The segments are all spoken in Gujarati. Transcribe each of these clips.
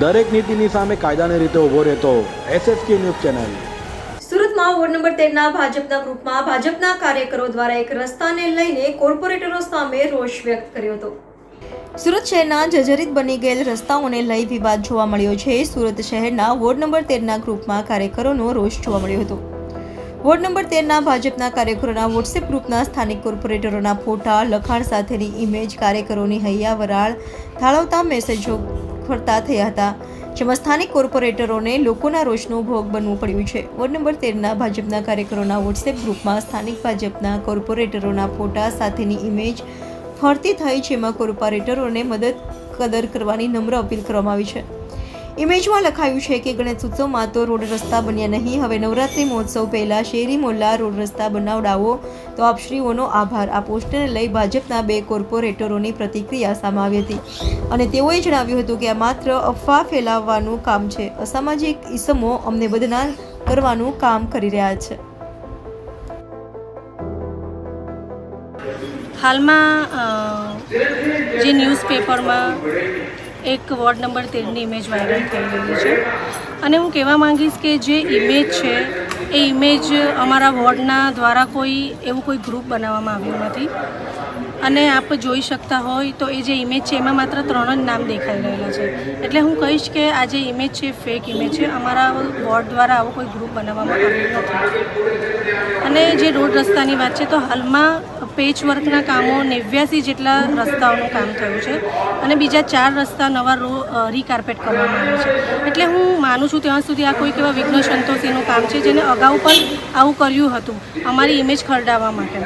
દરેક નીતિની સામે કાયદાની રીતે ઊભો રહેતો એસએસકે ન્યૂઝ ચેનલ. સુરતમાં વોર્ડ નંબર તેરના ભાજપના ગ્રુપમાં ભાજપના કાર્યકરો દ્વારા એક રસ્તાને લઈને કોર્પોરેટરો સામે રોષ વ્યક્ત કર્યો હતો. સુરત શહેરના જર્જરિત બની ગયેલ રસ્તાઓને લઈ વિવાદ જોવા મળ્યો છે. સુરત શહેરના વોર્ડ નંબર તેરના ગ્રુપમાં કાર્યકરોનો રોષ જોવા મળ્યો હતો. વોર્ડ નંબર તેરના ભાજપના કાર્યકરોના વોટ્સએપ ગ્રુપના સ્થાનિક કોર્પોરેટરોના ફોટા, લખાણ સાથેની ઇમેજ કાર્યકરોની હૈયા વરાળ થાળવતા મેસેજો ફરતા થયા હતા, જેમાં સ્થાનિક કોર્પોરેટરોને લોકોના રોષનો ભોગ બનવું પડ્યું છે. વોર્ડ નંબર તેરના ભાજપના કાર્યકરોના વોટ્સએપ ગ્રુપમાં સ્થાનિક ભાજપના કોર્પોરેટરોના ફોટા સાથેની ઇમેજ ફરતી થઈ જેમાં કોર્પોરેટરોને મદદ કદર કરવાની નમ્ર અપીલ કરવામાં આવી છે. ઇમેજમાં લખાયું છે કે ગણેશ ઉત્સવમાં તો રોડ રસ્તા બન્યા નહીં, હવે નવરાત્રિ મહોત્સવ પહેલાં શેરી, મોલ્લા રોડ રસ્તા બનાવડાવો તો આપશ્રીઓનો આભાર. આ પોસ્ટરને લઈ ભાજપના બે કોર્પોરેટરોની પ્રતિક્રિયા સામે આવી હતી. અને તેઓએ જણાવ્યું હતું કે આ માત્ર અફવા ફેલાવવાનું કામ છે. અસામાજિક ઇસમો અમને બદનામ કરવાનું કામ કરી રહ્યા છે. હાલમાં જે ન્યૂઝપેપરમાં એક વોર્ડ નંબર તેરની ઇમેજ વાયરલ થઈ રહી છે. અને હું કહેવા માંગીશ કે જે ઇમેજ છે એ ઇમેજ અમારા વોર્ડના દ્વારા કોઈ એવું કોઈ ગ્રુપ બનાવવામાં આવ્યું નથી. અને આપ જોઈ શકતા હોય તો એ જે ઇમેજ છે, એમાં માત્ર ત્રણ જ નામ દેખાઈ રહેલા છે. એટલે હું કહીશ કે આ જે ઇમેજ છે ફેક ઇમેજ છે, અમારા વોર્ડ દ્વારા આવો કોઈ ગ્રુપ બનાવવામાં આવ્યું નથી. અને જે રોડ રસ્તાની વાત છે, તો હાલમાં પેચ વર્કના કામો નેવ્યાસી જેટલા રસ્તાઓનું કામ થયું છે અને બીજા ચાર રસ્તા નવા રો રીકાર્પેટ કરવામાં આવ્યા છે. એટલે હું માનું છું ત્યાં સુધી આ કોઈક એવા વિઘ્ન સંતોષીનું કામ છે, જેને અગાઉ પણ આવું કર્યું હતું અમારી ઇમેજ ખરડાવવા માટે.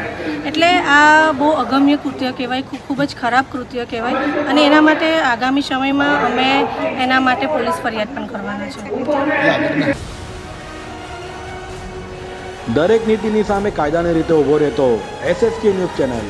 એટલે આ બહુ અગમ્ય કૃત્ય કહેવાય, ખૂબ જ ખરાબ કૃત્ય કહેવાય. અને એના માટે આગામી સમયમાં અમે એના માટે પોલીસ ફરિયાદ પણ કરવાના છે. દરેક નીતિની સામે કાયદાની રીતે ઊભો રહેતો એસએસકે ન્યૂઝ ચેનલ.